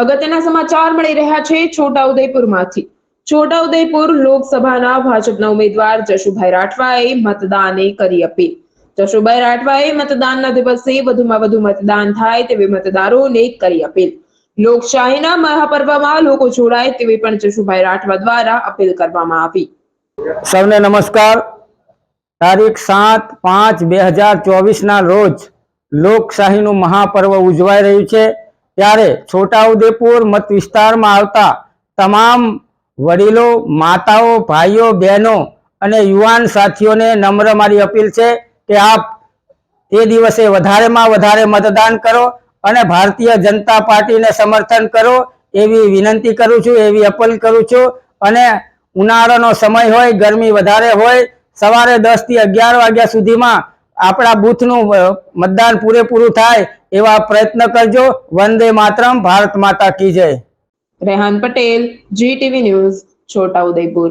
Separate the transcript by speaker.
Speaker 1: અગત્યના સમાચાર મળી રહ્યા છે છોટાઉદેપુરમાંથી. છોટાઉદેપુર લોકસભાના ભાજપના ઉમેદવાર જશુભાઈ રાઠવાએ મતદાને કરી અપીલ. જશુભાઈ રાઠવાએ મતદાનના દિવસે વધુમાં વધુ મતદાન થાય તેવી મતદારોને કરી અપીલ. લોકશાહીના મહાપર્વમાં લોકો જોડાય તેવી પણ જશુભાઈ રાઠવા દ્વારા અપીલ કરવામાં આવી.
Speaker 2: સૌને નમસ્કાર. તારીખ સાત પાંચ બે હજાર ચોવીસના રોજ લોકશાહીનું મહાપર્વ ઉજવાઈ રહ્યું છે. ત્યારે છોટાઉદેપુર મત વિસ્તારમાં આવતા તમામ વડીલો, માતાઓ, ભાઈઓ, બહેનો અને યુવાન સાથીઓને નમ્ર મારી અપીલ છે કે આપ તે દિવસે વધારેમાં વધારે મતદાન કરો અને ભારતીય જનતા પાર્ટીને સમર્થન કરો એવી વિનંતી કરું છું, એવી અપીલ કરું છું. અને ઉનાળાનો સમય હોય, ગરમી વધારે હોય, સવારે દસથી અગિયાર વાગ્યા સુધીમાં આપણા બૂથનું મતદાન પૂરેપૂરું થાય એવા પ્રયત્ન કરજો. વંદે માતરમ, ભારત માતા કી જય.
Speaker 1: Rehan Patel, G TV news Chhota Udepur